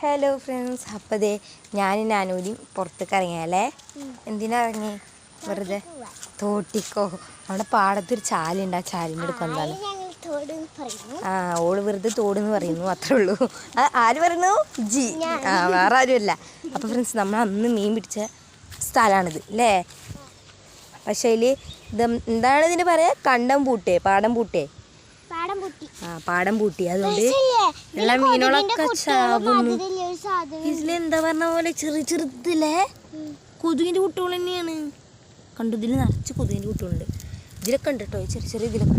Hello friends അപ്പതേ ഞാനും നാനൂരി പുറത്തേക്ക് ഇറങ്ങിയാലേ എന്തിനാ ഇറങ്ങി? വെറുതെ തോട്ടിക്കോ. അവിടെ പാടത്തൊരു ചാലുണ്ട്. ആ ചാലിന്റെ അടുത്ത് എന്താണ് ആ ഓൾ വെറുതെ തോടെന്ന് പറയുന്നു. അത്രേ ഉള്ളൂ. ആര് പറയുന്നു? ജി. ആ വേറെ ആരുമല്ല. അപ്പോൾ ഫ്രണ്ട്സ് നമ്മൾ അന്ന് മീൻ പിടിച്ച സ്ഥലമാണിത് അല്ലേ പക്ഷേ അതിൽ ഇത് എന്താണ് ഇതിന് പറയാ? കണ്ടം പൂട്ടേ പാടം പൂട്ടേ. പാടം പൂട്ടി. അതുകൊണ്ട്? എല്ലാ മീനുകളൊക്കെ കൊതുകിന്റെ ചാവുന്നു ഇതിൽ എന്താ ഇതിലെന്താ പറഞ്ഞ പോലെ ചെറു ചെറുതില്ലേ കൊതുകിന്റെ കുട്ടികൾ തന്നെയാണ്. കണ്ടു ഇതിൽ നിറച്ച് കൊതുകിന്റെ കുട്ടികളുണ്ട്. ഇതിലൊക്കെ ഉണ്ട് കേട്ടോ ചെറിയ ചെറിയ ഇതിലൊക്കെ.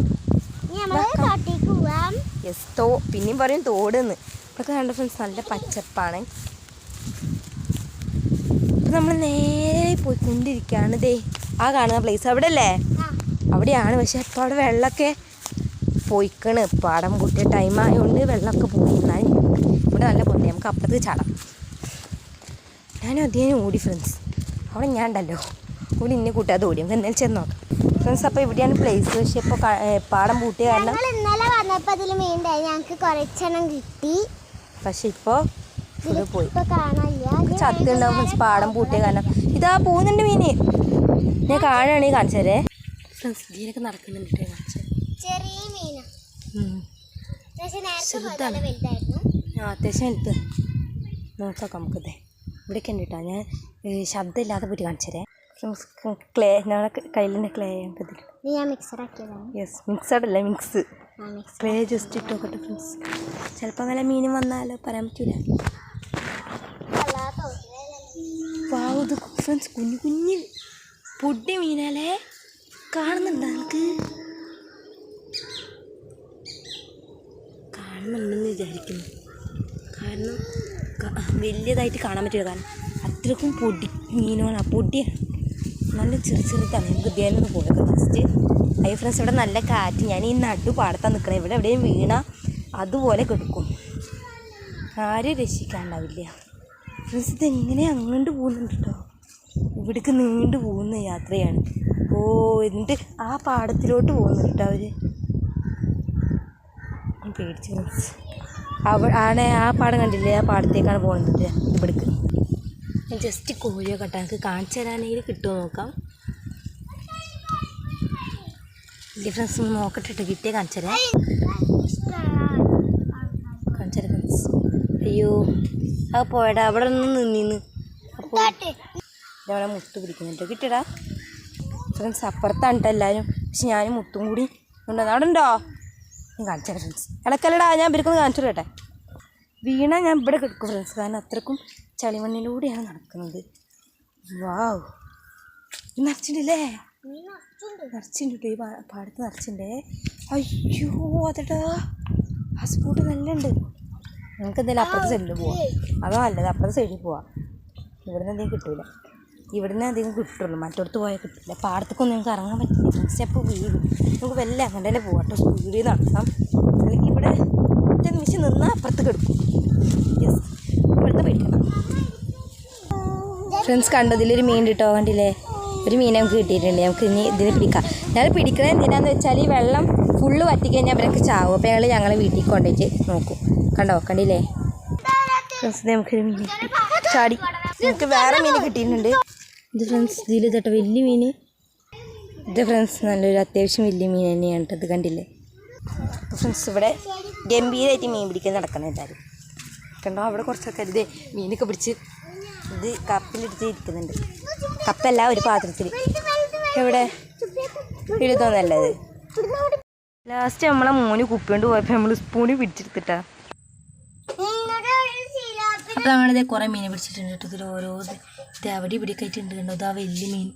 യെസ് തോ. പിന്നെയും പറയും തോടെന്ന്. ഇതൊക്കെ കണ്ട ഫ്രണ്ട്സ് നല്ല പച്ചപ്പാണ്. ഇപ്പം നമ്മൾ നേരെ പോയിക്കൊണ്ടിരിക്കുകയാണ് ദേ. ആ കാണുന്ന പ്ലേസ് അവിടെ അല്ലേ? അവിടെയാണ്. പക്ഷെ ഇപ്പോൾ അവിടെ വെള്ളമൊക്കെ പോയിക്കണ്. പാടം കൂട്ടിയ ടൈം ആയതുകൊണ്ട് വെള്ളമൊക്കെ പോയി. എന്നാൽ ഇവിടെ നല്ല പൊന്നെ നമുക്ക് അപ്പുറത്ത് ചാടാം. ഞാനും അധികം ഓടി ഫ്രണ്ട്സ് അവിടെ ഞാൻ ഉണ്ടല്ലോ. ഓടി ഇന്നെ കൂട്ടാതെ ഓടി. നമുക്ക് എന്നാലും ചെന്ന് നോക്കാം. ഫ്രണ്ട്സ് അപ്പോൾ ഇവിടെയാണ് പ്ലേസ് പക്ഷേ ഇപ്പോൾ പാടം പൂട്ടിയ കാരണം ഞങ്ങൾ ഇന്നലെ വന്നപ്പോ അതിൽ മീൻ ഉണ്ടായി. ഞങ്ങൾക്ക് കുറച്ചെണ്ണം കിട്ടി. പക്ഷെ ഇപ്പോൾ പോയി. ചത്തുണ്ടാവും ഫ്രണ്ട്സ് പാടം പൂട്ടിയ കാരണം. ഇതാ പോകുന്നുണ്ട് മീന് ഞാൻ കാണുകയാണെങ്കിൽ കാണിച്ചേരേ ഫ്രണ്ട്സ് ഇതിലൊക്കെ നടക്കുന്നുണ്ട് കാണിച്ചേ ചെറിയ ചെറുതാണ്. ആ അത്യാവശ്യം എടുത്ത് നോക്കാം നമുക്കതേ. ഇവിടേക്ക് ഉണ്ട് കേട്ടോ ഞാൻ ശബ്ദമില്ലാതെ പോയിട്ട് കാണിച്ചരേ. ക്ലേ ഞങ്ങളെ കയ്യിലിന്റെ ക്ലേ യെസ് മിക്സഡ് അല്ല മിക്സ് ക്ലേ ജസ്റ്റ് ഇട്ട് നോക്കട്ടെ ഫ്രണ്ട്സ് ചിലപ്പോൾ അങ്ങനെ മീനും വന്നാലോ പറയാൻ പറ്റൂല. വാവ് ഇത് ഫ്രണ്ട്സ് കുഞ്ഞു കുഞ്ഞ് പൊടി മീനാലേ കാണുന്നുണ്ടോ നിങ്ങൾക്ക് കാണുന്നുണ്ടെന്ന് വിചാരിക്കുന്നു. കാരണം വലിയതായിട്ട് കാണാൻ പറ്റില്ല. കാരണം അത്രക്കും പൊടി മീനുകളാണ്. പൊടിയാണ് നല്ല ചെറു ചെറുതാണ് നമുക്ക് പോയൊക്കെ ജസ്റ്റ് ഐ ഫ്രണ്ട്സ് ഇവിടെ നല്ല കാറ്റ്. ഞാൻ ഈ നടു പാടത്താണ് നിൽക്കണം ഇവിടെ എവിടെയും വീണ അതുപോലെ കെടുക്കും. ആരും രക്ഷിക്കാണ്ടാവില്ല. ഫ്രണ്ട്സ് ഇതെങ്ങനെ അങ്ങോട്ട് പോകുന്നുണ്ട് കേട്ടോ ഇവിടേക്ക് നീണ്ടു പോകുന്ന യാത്രയാണ്. ഓ എന്നിട്ട് ആ പാടത്തിലോട്ട് പോകുന്നുണ്ട് കേട്ടോ അവർ പേടിച്ചു അവ ആണെ ആ പാടം കണ്ടില്ലേ? ആ പാടത്തേക്കാണ് പോകുന്നത് ഇവിടേക്ക്. ജസ്റ്റ് കോഴിയോ കേട്ടോ. എനിക്ക് കാണിച്ചു തരാനെങ്കിൽ കിട്ടുമോ നോക്കാം. ഇല്ല ഫ്രണ്ട്സ് ഒന്ന് നോക്കട്ടെ കേട്ടോ കിട്ടിയ കാണിച്ചു തരാം. കാണിച്ചു തരാം ഫ്രണ്ട്സ് അയ്യോ അത് പോയടാ. അവിടെ നിന്ന് നിന്നിന്ന്. അപ്പോൾ അവിടെ മുത്ത് പിടിക്കുന്നുണ്ട്. കിട്ടിയടാ. ഫ്രണ്ട്സ് അപ്പുറത്താണ് കേട്ടോ എല്ലാവരും പക്ഷെ ഞാനും മുത്തും കൂടി ഉണ്ടോ അവിടെ ഉണ്ടോ ഞാൻ കാണിച്ചു തരാം ഫ്രണ്ട്സ് ഇടക്കല്ലടാ ഞാൻ ഇവർക്കൊന്ന് കാണിച്ചു തരട്ടെ? വീണ ഞാൻ ഇവിടെ കിടക്കും ഫ്രണ്ട്സ് കാരണം അത്രക്കും ചളിമണ്ണിലൂടെയാണ് നടക്കുന്നത്. വാവ് നിറച്ചിട്ടില്ലേ നിറച്ചിട്ടുണ്ട് ഈ പാടത്ത് നിറച്ചിട്ടേ അയ്യോ അതെടാ. ആ സ്പോട്ട് നല്ല ഉണ്ട് നമുക്ക് എന്തായാലും അപ്പുറത്തെ സൈഡിൽ പോവാം. അതോ നല്ലത്. അപ്പുറത്തെ സൈഡിൽ പോവാം. ഇവിടെ നിന്ന് എന്തെങ്കിലും കിട്ടൂല. ഇവിടുന്ന് അധികം കിട്ടുള്ളൂ. മറ്റോടത്ത് പോയാൽ കിട്ടില്ല. പാടത്തേക്കൊന്നും നിങ്ങൾക്ക് ഇറങ്ങാൻ പറ്റില്ല. സ്റ്റെപ്പ് വീഴും നമുക്ക് വല്ല അങ്ങനെ തന്നെ പോകാം കേട്ടോ. സ്പീഡിൽ നടത്താം. അല്ലെങ്കിൽ ഇവിടെ ഒറ്റ നിമിഷം നിന്നാൽ അപ്പുറത്ത് കിടക്കും. യെസ് ഇവിടുത്തെ പേടിക്കണം ഫ്രണ്ട്സ് കണ്ടതിലൊരു മീൻ കിട്ടോ കണ്ടില്ലേ? ഒരു മീൻ നമുക്ക് കിട്ടിയിട്ടുണ്ട്. നമുക്ക് ഇനി ഇതിനെ പിടിക്കാം. ഞങ്ങൾ പിടിക്കണത് എന്തിനാന്ന് വെച്ചാൽ ഈ വെള്ളം ഫുള്ള് വറ്റിക്കഴിഞ്ഞാൽ അവരൊക്കെ ചാവും. അപ്പോൾ ഞങ്ങൾ ഞങ്ങളെ വീട്ടിൽ കൊണ്ടുപോയിട്ട് നോക്കും. കണ്ടോ? കണ്ടില്ലേ? ഫ്രണ്ട്സ് നമുക്കൊരു മീൻ ചാടി. നമുക്ക് വേറെ മീൻ കിട്ടിയിട്ടുണ്ട്. ഇത് ഫ്രണ്ട്സ് ഇതിൽ തട്ട വലിയ മീൻ. ഇത് ഫ്രണ്ട്സ് നല്ലൊരു അത്യാവശ്യം വലിയ മീൻ തന്നെയാണ് ഇത് കണ്ടില്ലേ? അപ്പോൾ ഫ്രണ്ട്സ് ഇവിടെ ഗംഭീരമായിട്ട് മീൻ പിടിക്കാൻ നടക്കണം എല്ലാവരും കണ്ടോ? അവിടെ കുറച്ചൊക്കെ ഇത് മീനൊക്കെ പിടിച്ച് ഇത് കപ്പിലെടുത്ത് ഇരിക്കുന്നുണ്ട്. കപ്പല്ല ഒരു പാത്രത്തിൽ. എവിടെ? എഴുതുന്നല്ലത് ലാസ്റ്റ് നമ്മളെ മോന് കുപ്പിയോണ്ട് പോയപ്പോൾ നമ്മൾ സ്പൂണ് പിടിച്ചെടുത്തിട്ടാ. അപ്പോൾ നമ്മളിത് കുറേ മീൻ പിടിച്ചിട്ടുണ്ട് കേട്ടോ. ഇതിൽ ഓരോ ഇത്. അവിടെ ഇവിടെ ആയിട്ടുണ്ട് കണ്ടോ? ഇതാ വലിയ മീൻ.